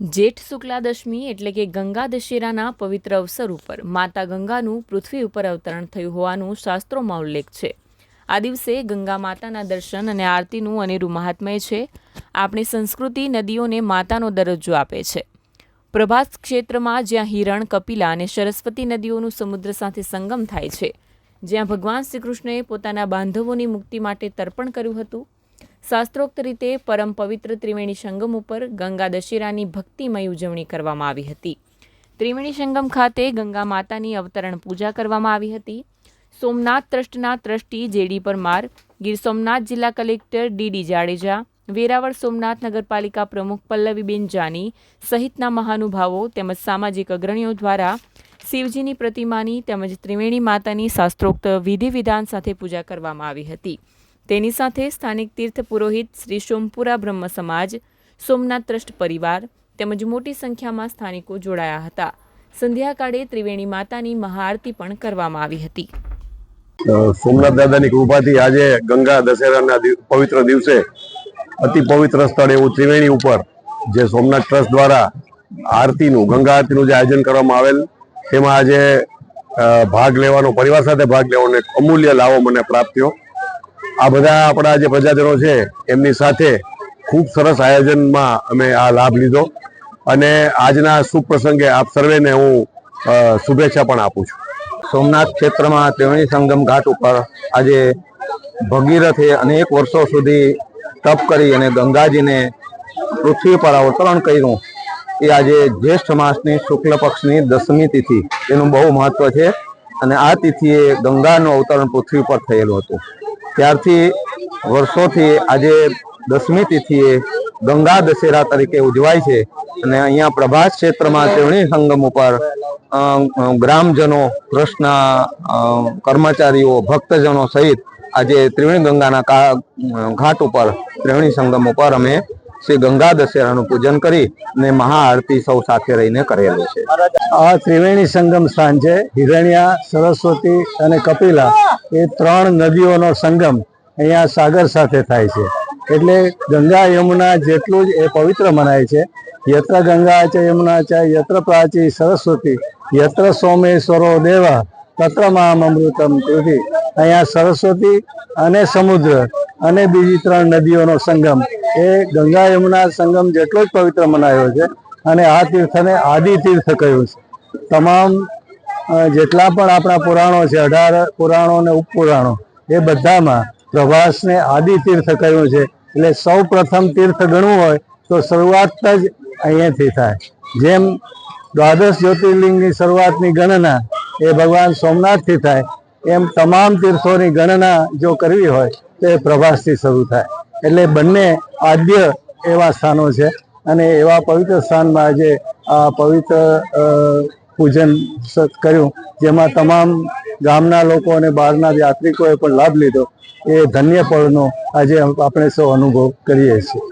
જેઠ શુક્લા દશમી એટલે કે ગંગા દશેરાના પવિત્ર અવસર ઉપર માતા ગંગાનું પૃથ્વી ઉપર અવતરણ થયું હોવાનું શાસ્ત્રોમાં ઉલ્લેખ છે. આ દિવસે ગંગા માતાના દર્શન અને આરતીનું અનેરું મહાત્મય છે. આપણી સંસ્કૃતિ નદીઓને માતાનો દરજ્જો આપે છે. પ્રભાસ ક્ષેત્રમાં જ્યાં હિરણ કપિલા અને સરસ્વતી નદીઓનું સમુદ્ર સાથે સંગમ થાય છે જ્યાં ભગવાન શ્રી કૃષ્ણએ પોતાના બાંધવોની મુક્તિ માટે તર્પણ કર્યું હતું. શાસ્ત્રોક્ત રીતે પરમ પવિત્ર ત્રિવેણી સંગમ ઉપર ગંગા દશેરાની ભક્તિમય ઉજવણી કરવામાં આવી હતી. ત્રિવેણી સંગમ ખાતે ગંગા માતાની અવતરણ પૂજા કરવામાં આવી હતી. સોમનાથ ટ્રસ્ટના ટ્રસ્ટી જેડી પરમાર ગીર સોમનાથ જિલ્લા કલેક્ટર ડીડી જાડેજા, વેરાવળ સોમનાથ નગરપાલિકા પ્રમુખ પલ્લવીબેન જાની સહિતના મહાનુભાવો તેમજ સામાજિક અગ્રણીઓ દ્વારા શિવજીની પ્રતિમાની તેમજ ત્રિવેણી માતાની શાસ્ત્રોક્ત વિધિ વિધાન સાથે પૂજા કરવામાં આવી હતી. તેની સાથે સ્થાનિક તીર્થ પુરોહિત શ્રી સોમપુરા બ્રહ્મ સમાજ, સોમનાથ ટ્રસ્ટ પરિવાર તેમજ મોટી સંખ્યામાં સ્થાનિકો જોડાયા હતા. સંધ્યાકાળે ત્રિવેણી માતાની મહાઆરતી પણ કરવામાં આવી હતી. સોમનાથ દાદાની કૃપાથી આજે ગંગા દશેરાના પવિત્ર દિવસે અતિ પવિત્ર સ્થળ એવું ત્રિવેણી ઉપર જે સોમનાથ ટ્રસ્ટ દ્વારા આરતીનું, ગંગા આરતીનું જે આયોજન કરવામાં આવેલ તેમાં આજે ભાગ લેવાનો, પરિવાર સાથે ભાગ લેવાનો એક અમૂલ્ય લાવો મને પ્રાપ્ત થયો. આ બધા આપણા જે પ્રજાજનો છે, એમની સાથે ખૂબ સરસ આયોજનમાં અમે આ લાભ લીધો. અને આજના શુભ પ્રસંગે આપ સર્વેને હું શુભેચ્છા પણ આપું છું. સોમનાથ ક્ષેત્રમાં ત્રિવેણી સંગમ ઘાટ ઉપર આજે ભગીરથે અનેક વર્ષો સુધી તપ કરી અને ગંગાજીને પૃથ્વી પર અવતરણ કર્યું. એ આજે જ્યેષ્ઠ માસની શુક્લ પક્ષની દસમી તિથિ. એનું બહુ મહત્વ છે અને આ તિથિએ ગંગાનું અવતરણ પૃથ્વી પર થયેલું હતું. ત્યારથી વર્ષોથી આજે દસમી તિથિએ ગંગા દશેરા તરીકે ઉજવાય છે અને અહીંયા પ્રભાસ ક્ષેત્રમાં ત્રિવેણી સંગમ ઉપર ગ્રામજનો, ટ્રસ્ટના કર્મચારીઓ, ભક્તજનો સહિત આજે ત્રિવેણી ગંગાના ઘાટ ઉપર ત્રિવેણી સંગમ ઉપર અમે શ્રી ગંગા દશેરાનું પૂજન કરી અને મહાઆરતી સૌ સાથે રહીને કરેલો છે. આ ત્રિવેણી સંગમ સ્થાન છે. હિરણ્યા, સરસ્વતી અને કપિલા એ ત્રણ નદીઓનો સંગમ અહીંયા સાગર સાથે થાય છે. એટલે ગંગા યમુના જેટલું જ એ પવિત્ર મનાય છે. યત્ર ગંગા છે યમુના છે યત્ર પ્રાચી સરસ્વતી, યત્ર સોમેશ્વરો દેવા, તત્ર મામ અમૃતમ કૃતિ અહીંયા સરસ્વતી અને સમુદ્ર અને બીજી ત્રણ નદીઓનો સંગમ એ ગંગા યમુના સંગમ જેટલો જ પવિત્ર મનાયો છે અને આ તીર્થને આદિ તીર્થ કહ્યું છે. તમામ જેટલા પણ આપણા પુરાણો છે, અઢાર પુરાણો અને ઉપપુરાણો, એ બધામાં પ્રભાસને આદિ તીર્થ કહ્યું છે. એટલે સૌ પ્રથમ તીર્થ ગણવું હોય તો શરૂઆત જ અહીંયાથી થાય. જેમ દ્વાદશ જ્યોતિર્લિંગની શરૂઆતની ગણના એ ભગવાન સોમનાથથી થાય, એમ તમામ તીર્થોની ગણના જો કરવી હોય તો એ પ્રભાસથી શરૂ થાય. એટલે બંને આદ્ય એવા સ્થાનો છે. અને એવા પવિત્ર સ્થાનમાં આજે આ પવિત્ર પૂજન કર્યું. જેમાં તમામ ગામના લોકો અને બહારના યાત્રિકોએ પણ લાભ લીધો. એ ધન્ય પળનો આજે આપણે સૌ અનુભવ કરીએ છીએ.